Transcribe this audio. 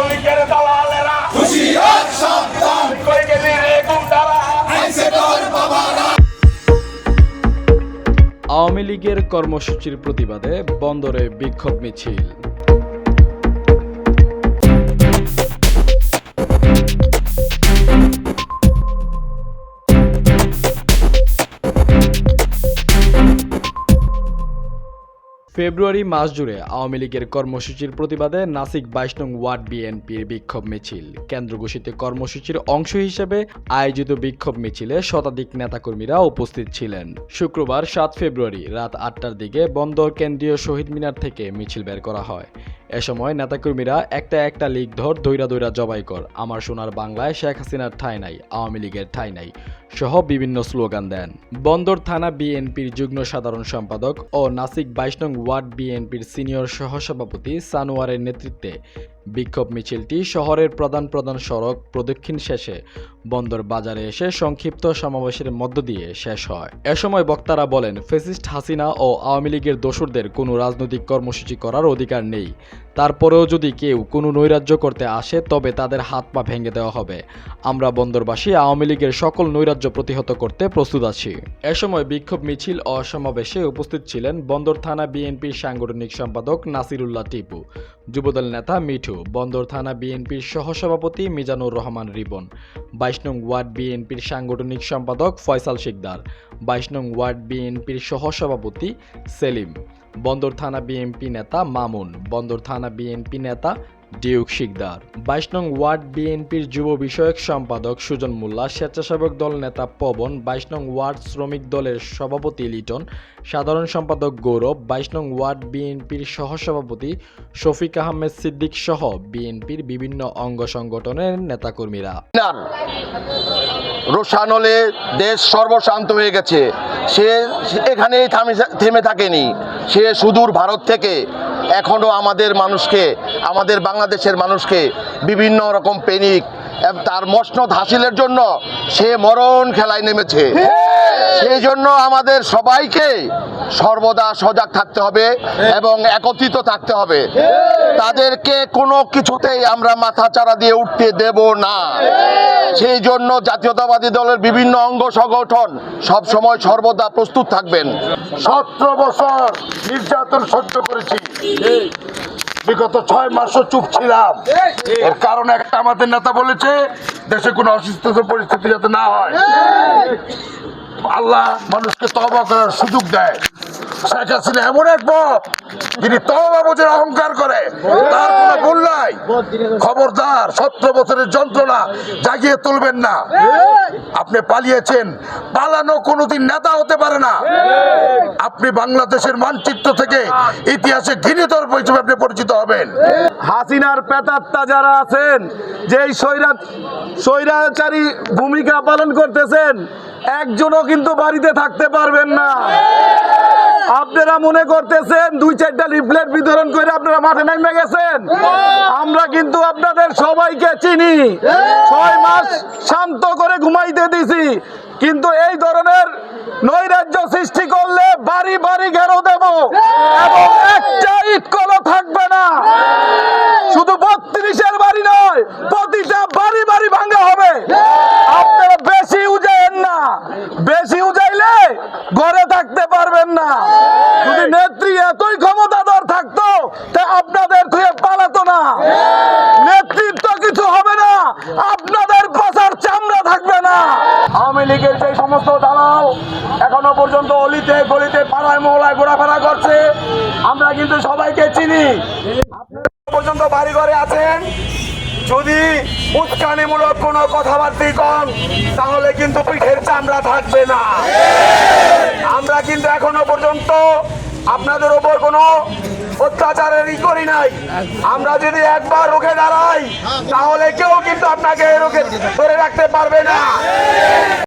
ছাত্রলীগের দালালেরা। হুশিয়ার সাবধান কই গেলি রে গুন্ডারা। আইসে তোর বাবারা। আওয়ামী লীগের কর্মসূচির প্রতিবাদে বন্দরে বিক্ষোভ মিছিল। ফেব্রুয়ারি মাস জুড়ে আওয়ামী লীগের কর্মসূচির প্রতিবাদে নাসিক বাইশ নং ওয়ার্ড বিএনপির বিক্ষোভ মিছিল। কেন্দ্র ঘোষিত কর্মসূচির অংশ হিসেবে আয়োজিত বিক্ষোভ মিছিলে শতাধিক নেতাকর্মীরা উপস্থিত ছিলেন। শুক্রবার সাত ফেব্রুয়ারি রাত আটটার দিকে বন্দর কেন্দ্রীয় শহীদ মিনার থেকে মিছিল বের করা হয়। এ সময় নেতাকর্মীরা একটা একটা লীগ ধর দৈরা দৈরা জবাই কর, আমার সোনার বাংলায় শেখ হাসিনার ঠাঁই নাই, আওয়ামী লীগের ঠাঁই নাই, সহ বিভিন্ন স্লোগান দেন। বন্দর থানা বিএনপির যুগ্ম সাধারণ সম্পাদক ও নাসিক বাইশ নং ওয়ার্ড বিএনপির সিনিয়র সহসভাপতি সানোয়ারের নেতৃত্বে বিক্ষোভ মিছিলটি শহরের প্রধান প্রধান সড়ক প্রদক্ষিণ শেষে বন্দর বাজারে এসে সংক্ষিপ্ত সমাবেশের মধ্য দিয়ে শেষ হয়। এ সময় বক্তারা বলেন, ফেসিস্ট হাসিনা ও আওয়ামী লীগের দোসরদের কোনো রাজনৈতিক কর্মসূচি করার অধিকার নেই। তারপরেও যদি কেউ কোনো নৈরাজ্য করতে আসে, তবে তাদের হাত পা ভেঙে দেওয়া হবে। আমরা বন্দরবাসী, আওয়ামী লীগের সকল নৈরাজ্য প্রতিহত করতে প্রস্তুত আছি। এ সময় বিক্ষোভ মিছিল ও সমাবেশে উপস্থিত ছিলেন বন্দর থানা বিএনপির সাংগঠনিক সম্পাদক নাসিরুল্লাহ টিপু, যুবদল নেতা মিঠু, বন্দর থানা বিএনপির সহসভাপতি মিজানুর রহমান রিবন, বাইশ নং ওয়ার্ড বিএনপির সাংগঠনিক সম্পাদক ফয়সাল শিকদার, বাইশ নং ওয়ার্ড বিএনপির সহসভাপতি সেলিম। বন্দর থানা বিএনপি নেতা মামুন। বন্দর থানা বিএনপি নেতা ডিউক শিকদার। বাইশ নং ওয়ার্ড বিএনপির যুব বিষয়ক সম্পাদক সুজন মোল্লা, স্বেচ্ছাসেবক দল নেতা পবন, বাইশ নং ওয়ার্ড শ্রমিক দলের সভাপতি লিটন, সাধারণ সম্পাদক গৌরব, বাইশ নং ওয়ার্ড বিএনপির সহসভাপতি শফিক আহমেদ সিদ্দিক সহ বিএনপির বিভিন্ন অঙ্গ সংগঠনের নেতাকর্মীরা। রোশানলে দেশ সর্বশান্ত হয়ে গেছে। সে এখানেই থামে থেমে থাকেনি। সে সুদূর ভারত থেকে এখনও আমাদের মানুষকে, আমাদের বাংলাদেশের মানুষকে বিভিন্ন রকম পেনিক তার মসনদ হাসিলের জন্য সে মরণ খেলায় নেমেছে। সেই জন্য আমাদের সবাইকে সর্বদা সজাগ থাকতে হবে এবং একত্রিত থাকতে হবে। তাদেরকে কোনো কিছুতেই আমরা মাথা চারা দিয়ে উঠতে দেব না। সেই জন্য জাতীয়তাবাদী দলের বিভিন্ন অঙ্গ সংগঠন সব সময় সর্বদা প্রস্তুত থাকবেন। সতেরো বছর নির্যাতন সহ্য করেছি। বিগত ছয় মাসও চুপ ছিলাম। এর কারণ একটা আমাদের নেতা বলেছে দেশে কোনো অসুস্থতার পরিস্থিতি যাতে না হয়। আল্লাহ মানুষকে তবা করার সুযোগ দেয়। শেখ হাসিনা এমন এক পথ যিনি তবা বোঝের অহংকার করে। তার কোনো ভুল নাই। খবরদার সতেরো বছরের যন্ত্রণা জাগিয়ে তুলবেন না। আপনি পালিয়েছেন, পালানো কোনোদিন নেতা হতে পারে না। আপনি বাংলাদেশের মানচিত্র থেকে ইতিহাসে ঘৃণিত হিসেবে আপনি পরিচিত হবেন। হাসিনার পেতাত্তা যারা আছেন, যেই স্বৈরা স্বৈরাচারী ভূমিকা পালন করতেছেন, একজনও কিন্তু বাড়িতে থাকতে পারবেন না। আপনারা মনে করতেছেন দুই চারটা লিফলেট বিতরণ করে আপনারা মাঠে নেমে গেছেন? আমরা কিন্তু আপনাদের সবাইকে চিনি। ছয় মাস শান্ত করে ঘুমাইতে দিছি। কিন্তু এই ধরনের নৈরাজ্য সৃষ্টি করলে বাড়ি বাড়ি ঘেরো দেব। এবং একটা ইট কলও থাকবে না। শুধু বত্রিশের বাড়ি নয়, প্রতিটা বাড়ি বাড়ি ভাঙা হবে। আপনারা বেশি উজাইন না। বেশি উজাইলে ঘরে থাকতে পারবেন না। এতই ক্ষমতাধর থাকতো, তা আপনাদের ধুয়ে পালাতো না। নেতৃত্ব কিছু হবে না, আপনাদের পাশার চামড়া থাকবে না। আওয়ামী লীগের যে সমস্ত দালাল এখনও পর্যন্ত অলিতে গলিতে পাড়ায় মহলায় ঘোরাফেরা করছে, আমরা কিন্তু সবাইকে চিনি। পর্যন্ত বাড়ি ঘরে আছেন, যদি উস্কানিমূলক কোনো কথাবার্তি কন, তাহলে কিন্তু পিঠের চামড়া থাকবে না। আমরা কিন্তু এখনও পর্যন্ত আপনাদের ওপর কোনো অত্যাচারেরই করি নাই। আমরা যদি একবার রুখে দাঁড়াই, তাহলে কেউ কিন্তু আপনাকে রুখে ধরে রাখতে পারবে না।